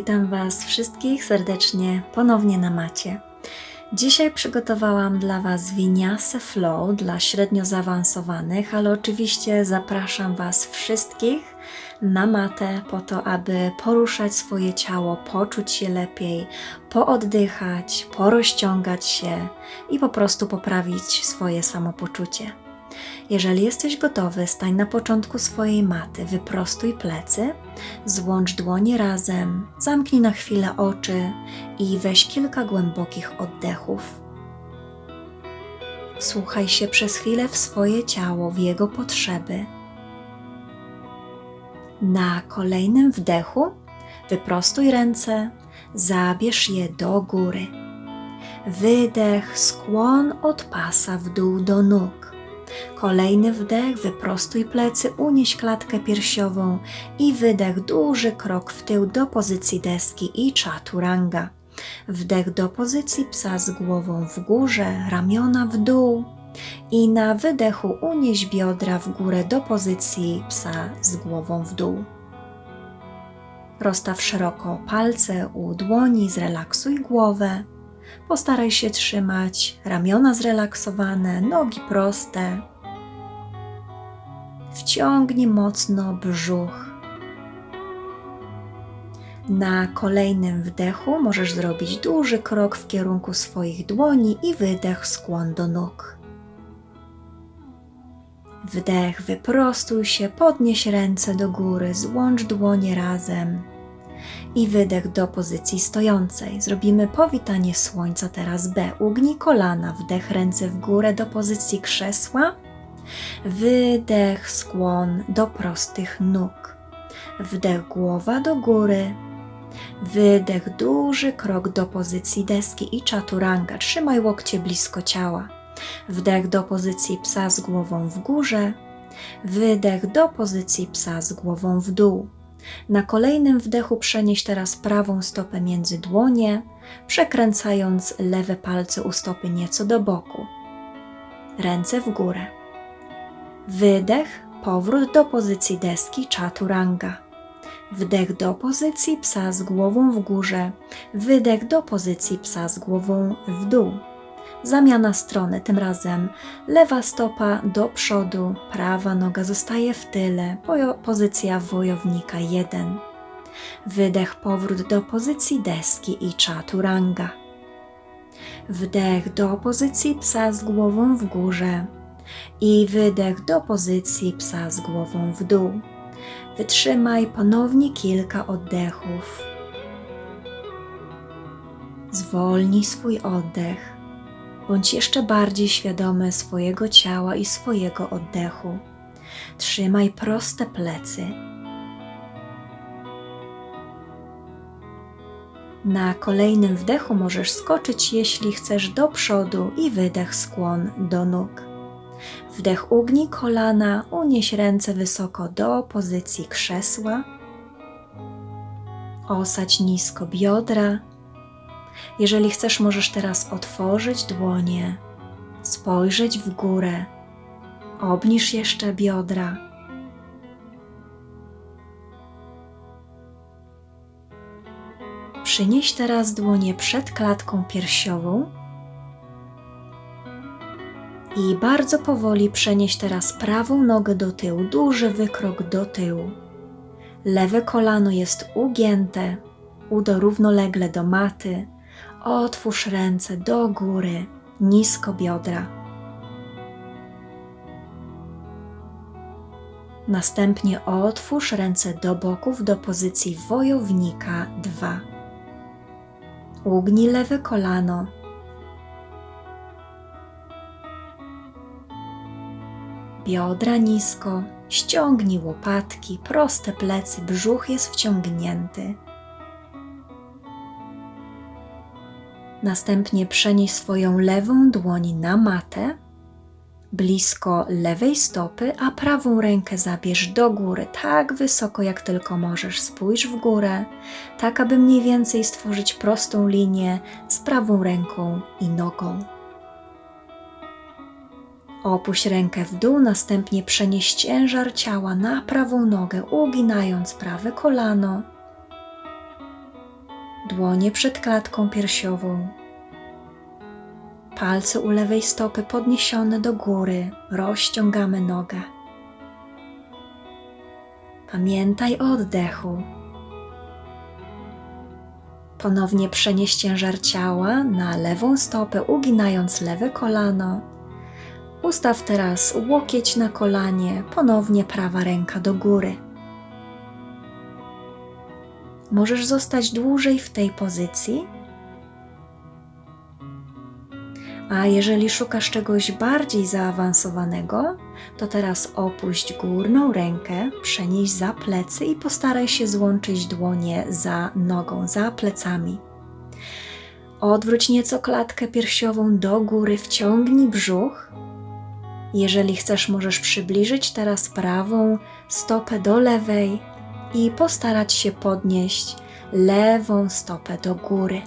witam Was wszystkich serdecznie ponownie na macie. Dzisiaj przygotowałam dla Was winiasę flow dla średnio zaawansowanych, ale oczywiście zapraszam Was wszystkich na matę po to, aby poruszać swoje ciało, poczuć się lepiej, pooddychać, porozciągać się i po prostu poprawić swoje samopoczucie. Jeżeli jesteś gotowy, stań na początku swojej maty, wyprostuj plecy, złącz dłonie razem, zamknij na chwilę oczy i weź kilka głębokich oddechów. Słuchaj się przez chwilę w swoje ciało, w jego potrzeby. Na kolejnym wdechu wyprostuj ręce, zabierz je do góry. Wydech, skłon od pasa w dół do nóg. Kolejny wdech, wyprostuj plecy, unieś klatkę piersiową i wydech, duży krok w tył do pozycji deski i chaturanga. Wdech do pozycji psa z głową w górze, ramiona w dół i na wydechu unieś biodra w górę do pozycji psa z głową w dół. Rozstaw szeroko palce u dłoni, zrelaksuj głowę. Postaraj się trzymać ramiona zrelaksowane, nogi proste. Wciągnij mocno brzuch. Na kolejnym wdechu możesz zrobić duży krok w kierunku swoich dłoni i wydech skłon do nóg. Wdech, wyprostuj się, podnieś ręce do góry, złącz dłonie razem i wydech do pozycji stojącej. Zrobimy powitanie słońca teraz B. Ugnij kolana, wdech ręce w górę do pozycji krzesła, wydech skłon do prostych nóg. Wdech głowa do góry, wydech duży krok do pozycji deski i chaturanga. Trzymaj łokcie blisko ciała. Wdech do pozycji psa z głową w górze, wydech do pozycji psa z głową w dół. Na kolejnym wdechu przenieś teraz prawą stopę między dłonie, przekręcając lewe palce u stopy nieco do boku. Ręce w górę. Wydech, powrót do pozycji deski chaturanga. Wdech do pozycji psa z głową w górze, wydech do pozycji psa z głową w dół. Zamiana strony, tym razem lewa stopa do przodu, prawa noga zostaje w tyle, pozycja wojownika 1. Wydech, powrót do pozycji deski i chaturanga. Wdech do pozycji psa z głową w górze i wydech do pozycji psa z głową w dół. Wytrzymaj ponownie kilka oddechów. Zwolnij swój oddech bądź jeszcze bardziej świadomy swojego ciała i swojego oddechu. Trzymaj proste plecy. Na kolejnym wdechu możesz skoczyć, jeśli chcesz, do przodu i wydech skłon do nóg. Wdech ugnij kolana, unieś ręce wysoko do pozycji krzesła. Osadź nisko biodra jeżeli chcesz, możesz teraz otworzyć dłonie, spojrzeć w górę, obniż jeszcze biodra. Przynieś teraz dłonie przed klatką piersiową i bardzo powoli przenieś teraz prawą nogę do tyłu, duży wykrok do tyłu. Lewe kolano jest ugięte, udo równolegle do maty, Otwórz ręce do góry, nisko biodra. Następnie otwórz ręce do boków do pozycji wojownika 2. Ugnij lewe kolano. Biodra nisko, ściągnij łopatki, proste plecy, brzuch jest wciągnięty. Następnie przenieś swoją lewą dłoń na matę, blisko lewej stopy, a prawą rękę zabierz do góry, tak wysoko jak tylko możesz. Spójrz w górę, tak aby mniej więcej stworzyć prostą linię z prawą ręką i nogą. Opuść rękę w dół, następnie przenieś ciężar ciała na prawą nogę, uginając prawe kolano Dłonie przed klatką piersiową. Palce u lewej stopy podniesione do góry, rozciągamy nogę. Pamiętaj o oddechu. Ponownie przenieś ciężar ciała na lewą stopę, uginając lewe kolano. Ustaw teraz łokieć na kolanie, ponownie prawa ręka do góry. Możesz zostać dłużej w tej pozycji. A jeżeli szukasz czegoś bardziej zaawansowanego, to teraz opuść górną rękę, przenieś za plecy i postaraj się złączyć dłonie za nogą, za plecami. Odwróć nieco klatkę piersiową do góry, wciągnij brzuch. Jeżeli chcesz, możesz przybliżyć teraz prawą stopę do lewej i postarać się podnieść lewą stopę do góry.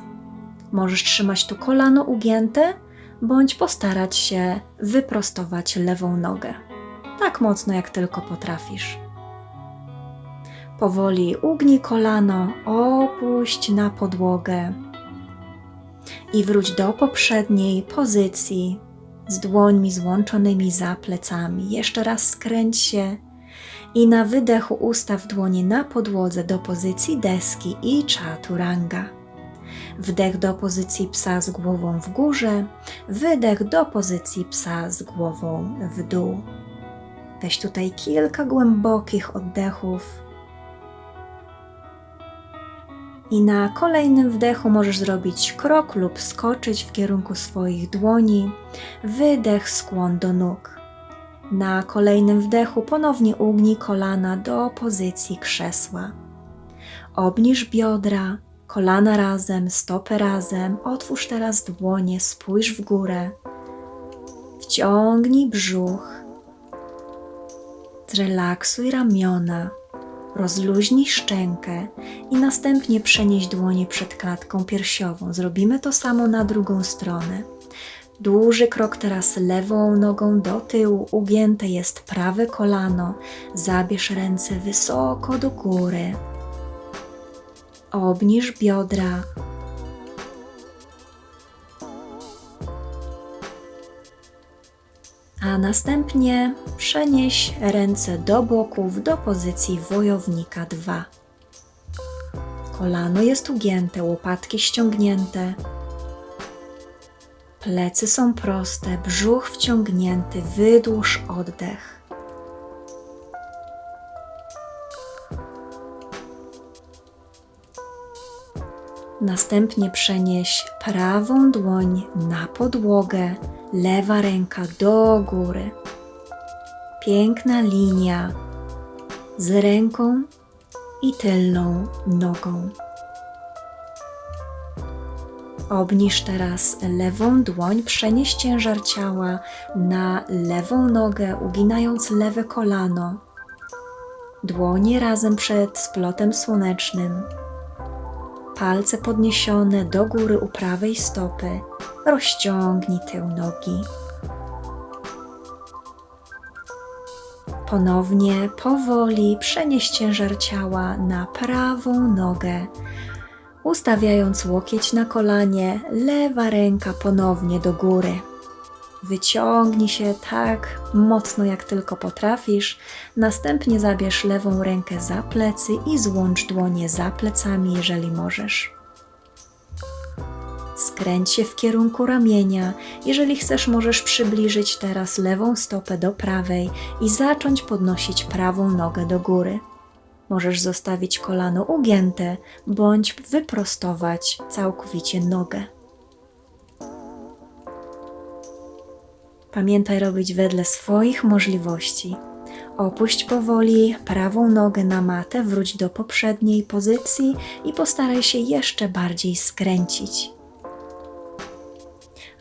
Możesz trzymać tu kolano ugięte, bądź postarać się wyprostować lewą nogę. Tak mocno, jak tylko potrafisz. Powoli ugnij kolano, opuść na podłogę i wróć do poprzedniej pozycji z dłońmi złączonymi za plecami. Jeszcze raz skręć się i na wydechu ustaw dłonie na podłodze do pozycji deski i chaturanga. Wdech do pozycji psa z głową w górze, wydech do pozycji psa z głową w dół. Weź tutaj kilka głębokich oddechów. I na kolejnym wdechu możesz zrobić krok lub skoczyć w kierunku swoich dłoni. Wydech, skłon do nóg. Na kolejnym wdechu ponownie ugnij kolana do pozycji krzesła. Obniż biodra, kolana razem, stopy razem. Otwórz teraz dłonie, spójrz w górę. Wciągnij brzuch. Zrelaksuj ramiona. Rozluźnij szczękę i następnie przenieś dłonie przed klatką piersiową. Zrobimy to samo na drugą stronę. Duży krok teraz lewą nogą do tyłu, ugięte jest prawe kolano. Zabierz ręce wysoko do góry. Obniż biodra. A następnie przenieś ręce do boków do pozycji wojownika 2. Kolano jest ugięte, łopatki ściągnięte. Plecy są proste, brzuch wciągnięty, wydłuż oddech. Następnie przenieś prawą dłoń na podłogę, lewa ręka do góry. Piękna linia z ręką i tylną nogą. Obniż teraz lewą dłoń, przenieś ciężar ciała na lewą nogę, uginając lewe kolano. Dłonie razem przed splotem słonecznym. Palce podniesione do góry u prawej stopy. Rozciągnij tył nogi. Ponownie, powoli przenieś ciężar ciała na prawą nogę, ustawiając łokieć na kolanie, lewa ręka ponownie do góry. Wyciągnij się tak mocno, jak tylko potrafisz. Następnie zabierz lewą rękę za plecy i złącz dłonie za plecami, jeżeli możesz. Skręć się w kierunku ramienia. Jeżeli chcesz, możesz przybliżyć teraz lewą stopę do prawej i zacząć podnosić prawą nogę do góry. Możesz zostawić kolano ugięte bądź wyprostować całkowicie nogę. Pamiętaj robić wedle swoich możliwości. Opuść powoli prawą nogę na matę, wróć do poprzedniej pozycji i postaraj się jeszcze bardziej skręcić.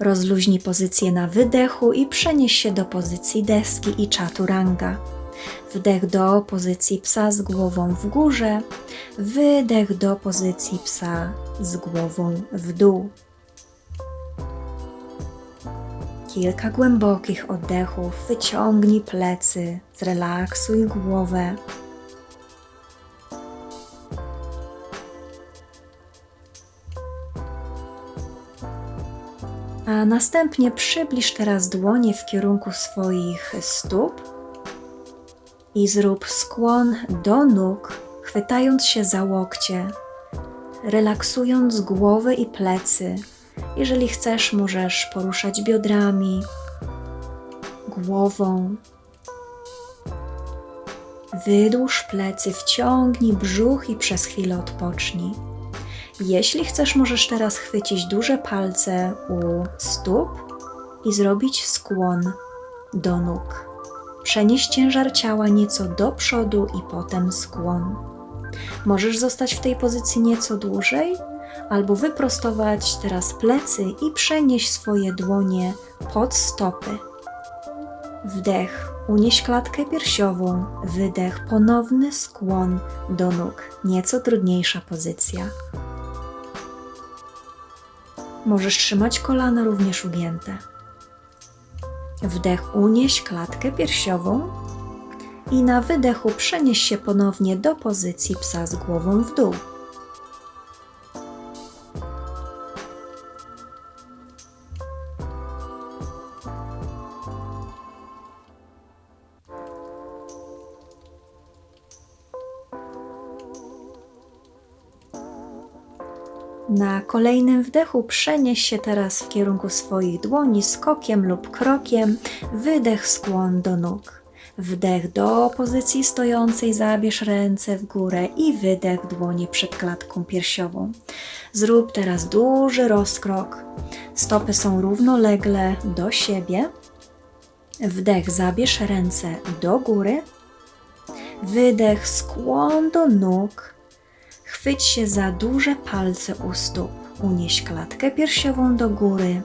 Rozluźnij pozycję na wydechu i przenieś się do pozycji deski i chaturanga. Wdech do pozycji psa z głową w górze, wydech do pozycji psa z głową w dół. Kilka głębokich oddechów, wyciągnij plecy, zrelaksuj głowę. A następnie przybliż teraz dłonie w kierunku swoich stóp i zrób skłon do nóg, chwytając się za łokcie, relaksując głowę i plecy. Jeżeli chcesz, możesz poruszać biodrami, głową. Wydłuż plecy, wciągnij brzuch i przez chwilę odpocznij. Jeśli chcesz, możesz teraz chwycić duże palce u stóp i zrobić skłon do nóg. Przenieść ciężar ciała nieco do przodu i potem skłon. Możesz zostać w tej pozycji nieco dłużej, albo wyprostować teraz plecy i przenieść swoje dłonie pod stopy. Wdech, unieś klatkę piersiową, wydech, ponowny skłon do nóg. Nieco trudniejsza pozycja. Możesz trzymać kolana również ugięte. Wdech unieś klatkę piersiową i na wydechu przenieś się ponownie do pozycji psa z głową w dół. Kolejnym wdechu przenieś się teraz w kierunku swoich dłoni skokiem lub krokiem. Wydech skłon do nóg. Wdech do pozycji stojącej, zabierz ręce w górę i wydech dłonie przed klatką piersiową. Zrób teraz duży rozkrok. Stopy są równolegle do siebie. Wdech, zabierz ręce do góry. Wydech, skłon do nóg. Chwyć się za duże palce u stóp. Unieś klatkę piersiową do góry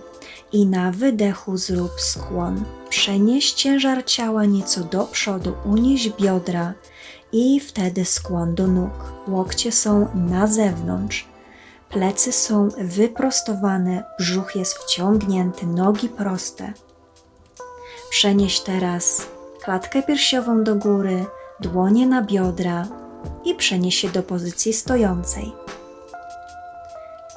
i na wydechu zrób skłon. Przenieś ciężar ciała nieco do przodu, unieś biodra i wtedy skłon do nóg. Łokcie są na zewnątrz, plecy są wyprostowane, brzuch jest wciągnięty, nogi proste. Przenieś teraz klatkę piersiową do góry, dłonie na biodra i przenieś się do pozycji stojącej.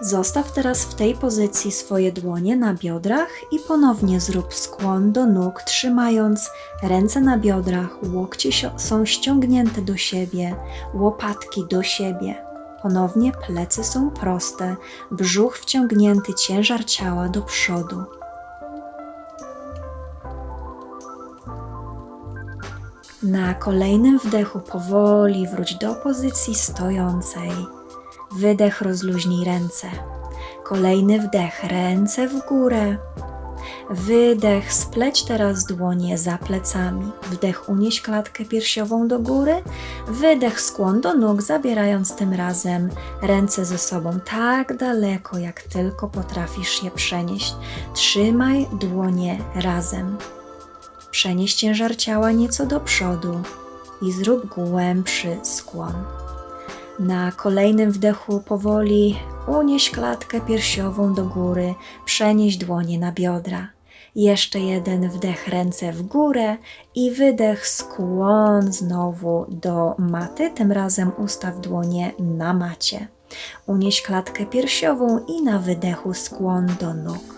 Zostaw teraz w tej pozycji swoje dłonie na biodrach i ponownie zrób skłon do nóg, trzymając ręce na biodrach, łokcie są ściągnięte do siebie, łopatki do siebie. Ponownie plecy są proste, brzuch wciągnięty, ciężar ciała do przodu. Na kolejnym wdechu powoli wróć do pozycji stojącej. Wydech rozluźnij ręce. Kolejny wdech, ręce w górę. Wydech, spleć teraz dłonie za plecami. Wdech, unieś klatkę piersiową do góry. Wydech, skłon do nóg, zabierając tym razem ręce ze sobą tak daleko, jak tylko potrafisz je przenieść. Trzymaj dłonie razem. Przenieś ciężar ciała nieco do przodu i zrób głębszy skłon. Na kolejnym wdechu powoli unieś klatkę piersiową do góry, przenieś dłonie na biodra. Jeszcze jeden wdech, ręce w górę i wydech, skłon znowu do maty. Tym razem ustaw dłonie na macie. Unieś klatkę piersiową i na wydechu skłon do nóg.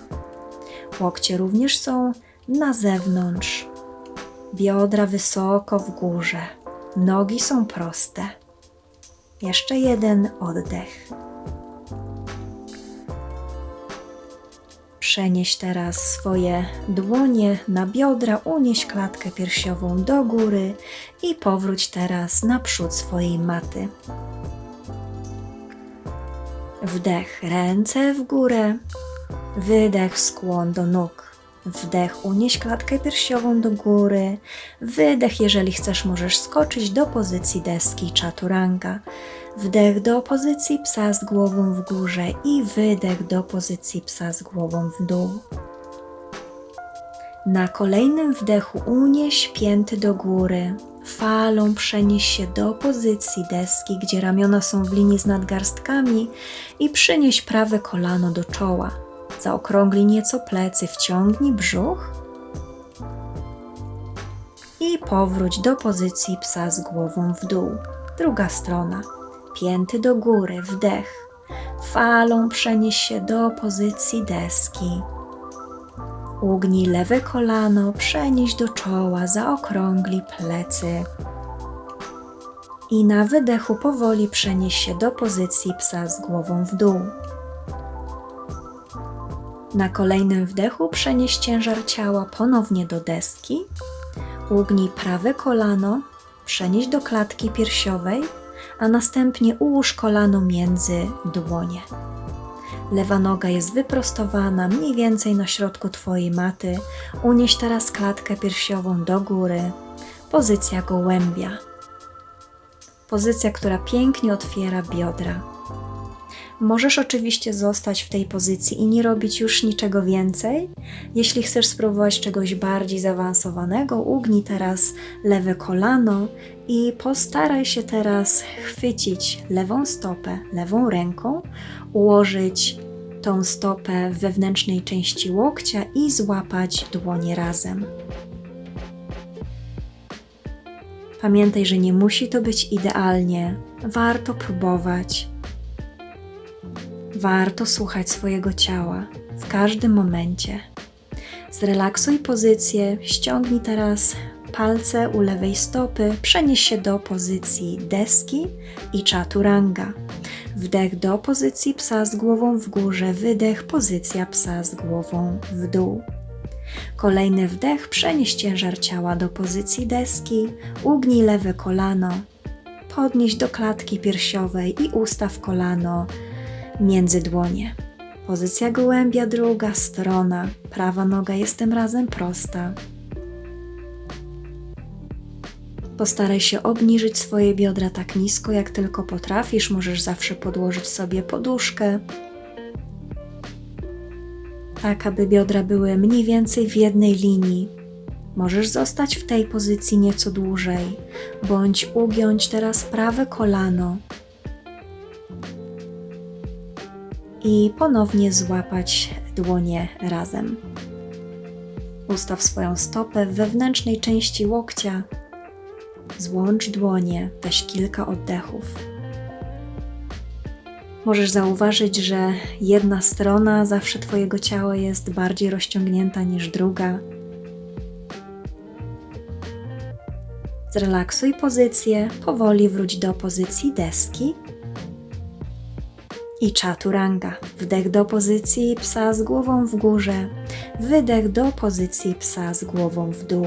Łokcie również są na zewnątrz. Biodra wysoko w górze. Nogi są proste. Jeszcze jeden oddech. Przenieś teraz swoje dłonie na biodra, unieś klatkę piersiową do góry i powróć teraz naprzód swojej maty. Wdech, ręce w górę, wydech, skłon do nóg. Wdech, unieś klatkę piersiową do góry. Wydech, jeżeli chcesz, możesz skoczyć do pozycji deski chaturanga. Wdech do pozycji psa z głową w górze i wydech do pozycji psa z głową w dół. Na kolejnym wdechu unieś pięty do góry. Falą przenieś się do pozycji deski, gdzie ramiona są w linii z nadgarstkami i przynieś prawe kolano do czoła. Zaokrąglij nieco plecy, wciągnij brzuch i powróć do pozycji psa z głową w dół. Druga strona. Pięty do góry, wdech. Falą przenieś się do pozycji deski. Ugnij lewe kolano, przenieś do czoła, zaokrągli plecy. I na wydechu powoli przenieś się do pozycji psa z głową w dół. Na kolejnym wdechu przenieś ciężar ciała ponownie do deski. Ugnij prawe kolano, przenieś do klatki piersiowej, a następnie ułóż kolano między dłonie. Lewa noga jest wyprostowana mniej więcej na środku Twojej maty. Unieś teraz klatkę piersiową do góry. Pozycja gołębia. Pozycja, która pięknie otwiera biodra. Możesz oczywiście zostać w tej pozycji i nie robić już niczego więcej. Jeśli chcesz spróbować czegoś bardziej zaawansowanego, ugnij teraz lewe kolano i postaraj się teraz chwycić lewą stopę, lewą ręką, ułożyć tą stopę w wewnętrznej części łokcia i złapać dłonie razem. Pamiętaj, że nie musi to być idealnie. Warto próbować. Warto słuchać swojego ciała w każdym momencie. Zrelaksuj pozycję, ściągnij teraz palce u lewej stopy, przenieś się do pozycji deski i chaturanga. Wdech do pozycji psa z głową w górze, wydech pozycja psa z głową w dół. Kolejny wdech, przenieś ciężar ciała do pozycji deski, ugnij lewe kolano, podnieś do klatki piersiowej i ustaw kolano między dłonie. Pozycja gołębia, druga strona, prawa noga jest tym razem prosta. Postaraj się obniżyć swoje biodra tak nisko, jak tylko potrafisz. Możesz zawsze podłożyć sobie poduszkę, tak aby biodra były mniej więcej w jednej linii. Możesz zostać w tej pozycji nieco dłużej, bądź ugiąć teraz prawe kolano i ponownie złapać dłonie razem. Ustaw swoją stopę w wewnętrznej części łokcia Złącz dłonie, weź kilka oddechów. Możesz zauważyć, że jedna strona zawsze Twojego ciała jest bardziej rozciągnięta niż druga. Zrelaksuj pozycję, powoli wróć do pozycji deski i chaturanga. Wdech do pozycji psa z głową w górze, wydech do pozycji psa z głową w dół.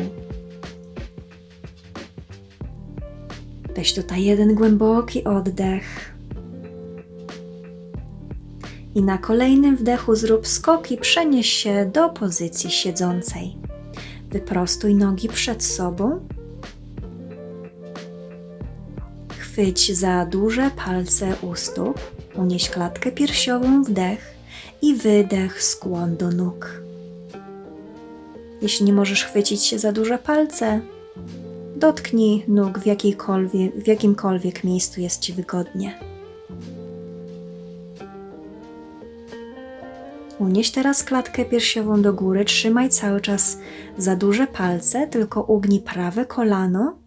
Weź tutaj jeden głęboki oddech. I na kolejnym wdechu zrób skok i przenieś się do pozycji siedzącej. Wyprostuj nogi przed sobą. Chwyć za duże palce u stóp. Unieś klatkę piersiową, wdech i wydech, skłon do nóg. Jeśli nie możesz chwycić się za duże palce, Dotknij nóg w, jakiejkolwiek, w jakimkolwiek miejscu jest Ci wygodnie. Unieś teraz klatkę piersiową do góry, trzymaj cały czas za duże palce, tylko ugnij prawe kolano,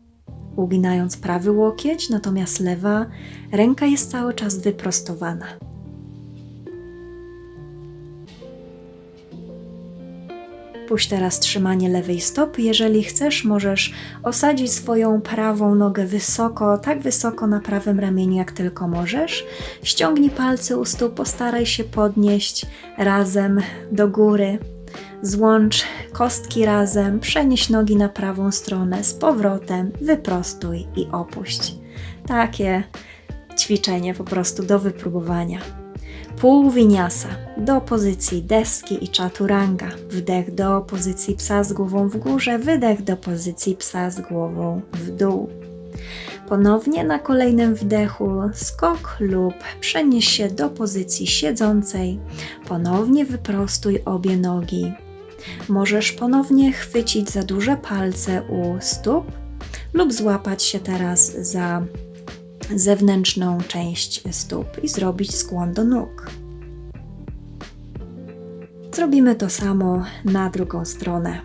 uginając prawy łokieć, natomiast lewa ręka jest cały czas wyprostowana. Puść teraz trzymanie lewej stopy. Jeżeli chcesz, możesz osadzić swoją prawą nogę wysoko, tak wysoko na prawym ramieniu, jak tylko możesz. Ściągnij palce u stóp, postaraj się podnieść razem do góry. Złącz kostki razem, przenieś nogi na prawą stronę z powrotem, wyprostuj i opuść. Takie ćwiczenie po prostu do wypróbowania. Pół winiasa do pozycji deski i chaturanga. Wdech do pozycji psa z głową w górze, wydech do pozycji psa z głową w dół. Ponownie na kolejnym wdechu skok lub przenieś się do pozycji siedzącej. Ponownie wyprostuj obie nogi. Możesz ponownie chwycić za duże palce u stóp lub złapać się teraz za zewnętrzną część stóp i zrobić skłon do nóg. Zrobimy to samo na drugą stronę.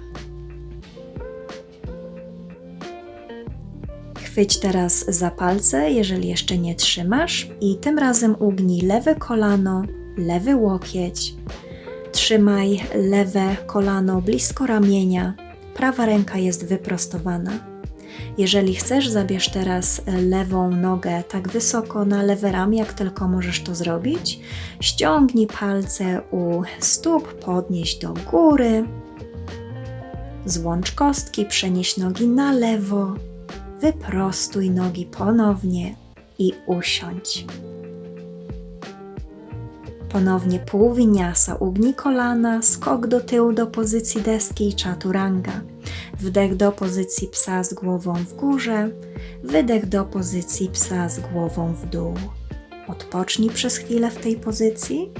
Chwyć teraz za palce, jeżeli jeszcze nie trzymasz, i tym razem ugnij lewe kolano, lewy łokieć. Trzymaj lewe kolano blisko ramienia, prawa ręka jest wyprostowana. Jeżeli chcesz, zabierz teraz lewą nogę tak wysoko na lewe ramię, jak tylko możesz to zrobić. Ściągnij palce u stóp, podnieś do góry. Złącz kostki, przenieś nogi na lewo, wyprostuj nogi ponownie i usiądź. Ponownie półwiniasa, ugnij kolana, skok do tyłu do pozycji deski i chaturanga. Wdech do pozycji psa z głową w górze, wydech do pozycji psa z głową w dół. Odpocznij przez chwilę w tej pozycji.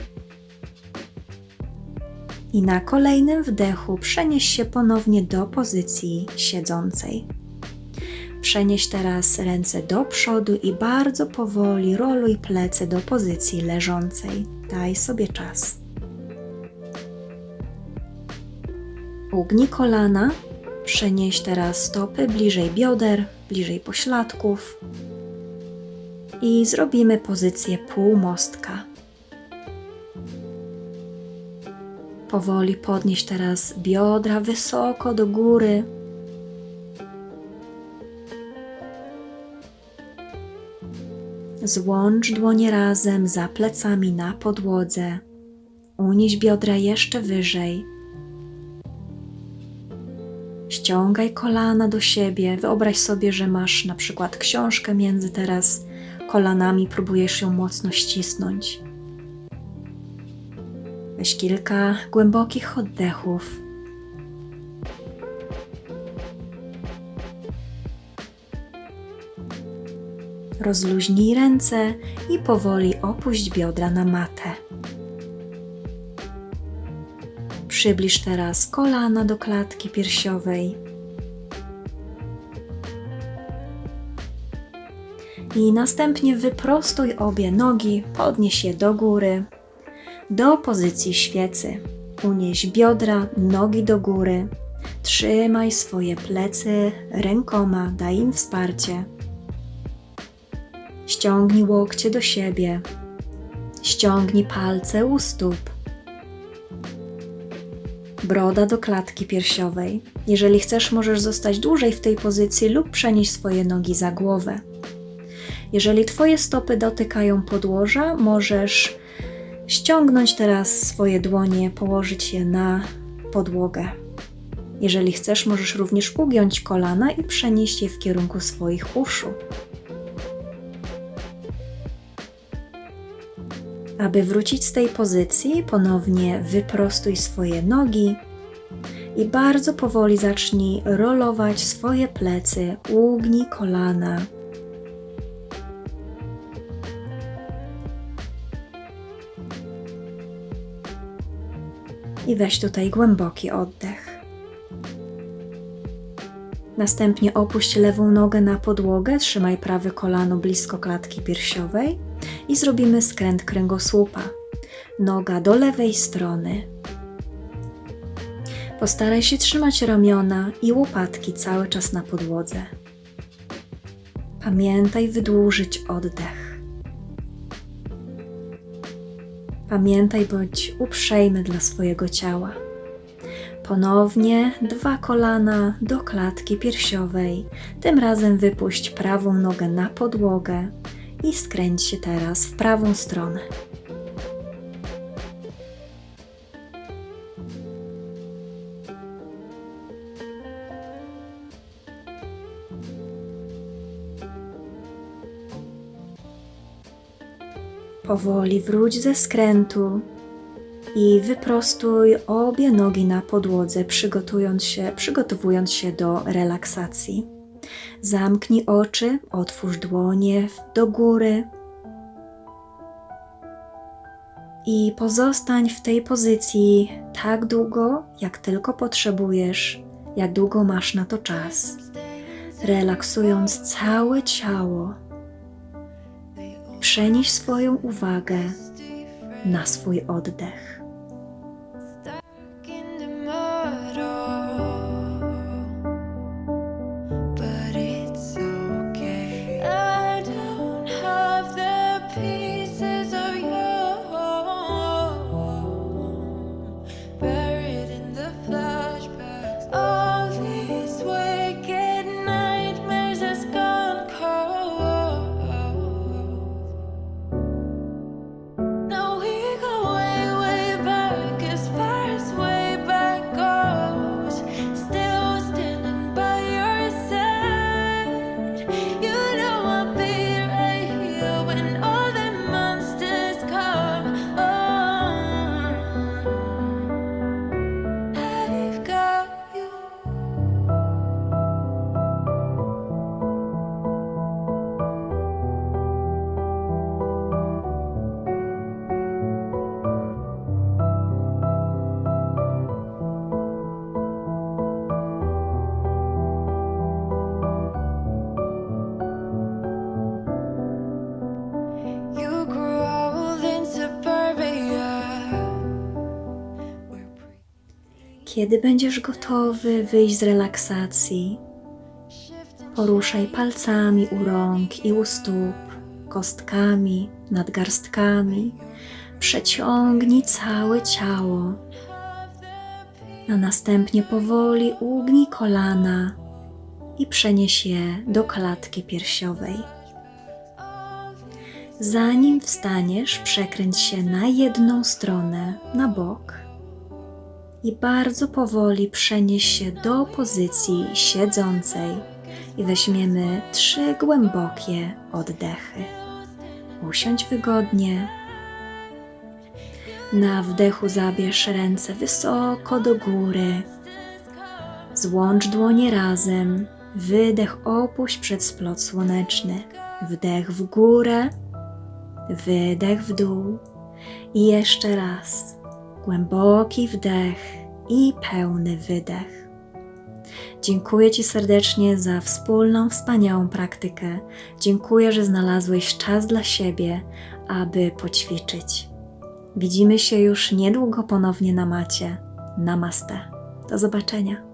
I na kolejnym wdechu przenieś się ponownie do pozycji siedzącej. Przenieś teraz ręce do przodu i bardzo powoli roluj plecy do pozycji leżącej. Daj sobie czas. Ugnij kolana, przenieś teraz stopy bliżej bioder, bliżej pośladków i zrobimy pozycję półmostka. Powoli podnieś teraz biodra wysoko do góry. Złącz dłonie razem za plecami na podłodze. Unieś biodra jeszcze wyżej. Ściągaj kolana do siebie. Wyobraź sobie, że masz na przykład książkę między teraz kolanami, próbujesz ją mocno ścisnąć. Weź kilka głębokich oddechów. Rozluźnij ręce i powoli opuść biodra na matę. Przybliż teraz kolana do klatki piersiowej. I następnie wyprostuj obie nogi, podnieś je do góry, do pozycji świecy. Unieś biodra, nogi do góry. Trzymaj swoje plecy rękoma, daj im wsparcie. Ściągnij łokcie do siebie. Ściągnij palce u stóp. Broda do klatki piersiowej. Jeżeli chcesz, możesz zostać dłużej w tej pozycji lub przenieść swoje nogi za głowę. Jeżeli Twoje stopy dotykają podłoża, możesz ściągnąć teraz swoje dłonie, położyć je na podłogę. Jeżeli chcesz, możesz również ugiąć kolana i przenieść je w kierunku swoich uszu. Aby wrócić z tej pozycji, ponownie wyprostuj swoje nogi i bardzo powoli zacznij rolować swoje plecy, ugnij kolana. I weź tutaj głęboki oddech. Następnie opuść lewą nogę na podłogę, trzymaj prawe kolano blisko klatki piersiowej i zrobimy skręt kręgosłupa. Noga do lewej strony. Postaraj się trzymać ramiona i łopatki cały czas na podłodze. Pamiętaj wydłużyć oddech. Pamiętaj bądź uprzejmy dla swojego ciała. Ponownie dwa kolana do klatki piersiowej. Tym razem wypuść prawą nogę na podłogę i skręć się teraz w prawą stronę. Powoli wróć ze skrętu i wyprostuj obie nogi na podłodze, przygotując się, przygotowując się do relaksacji. Zamknij oczy, otwórz dłonie do góry i pozostań w tej pozycji tak długo, jak tylko potrzebujesz, jak długo masz na to czas, relaksując całe ciało. Przenieś swoją uwagę na swój oddech. Kiedy będziesz gotowy wyjść z relaksacji, poruszaj palcami u rąk i u stóp, kostkami, nadgarstkami. Przeciągnij całe ciało. A następnie powoli ugnij kolana i przenieś je do klatki piersiowej. Zanim wstaniesz, przekręć się na jedną stronę, na bok i bardzo powoli przenieś się do pozycji siedzącej i weźmiemy trzy głębokie oddechy. Usiądź wygodnie. Na wdechu zabierz ręce wysoko do góry. Złącz dłonie razem. Wydech opuść przed splot słoneczny. Wdech w górę, wydech w dół. I jeszcze raz. Głęboki wdech i pełny wydech. Dziękuję Ci serdecznie za wspólną, wspaniałą praktykę. Dziękuję, że znalazłeś czas dla siebie, aby poćwiczyć. Widzimy się już niedługo ponownie na macie. Namaste. Do zobaczenia.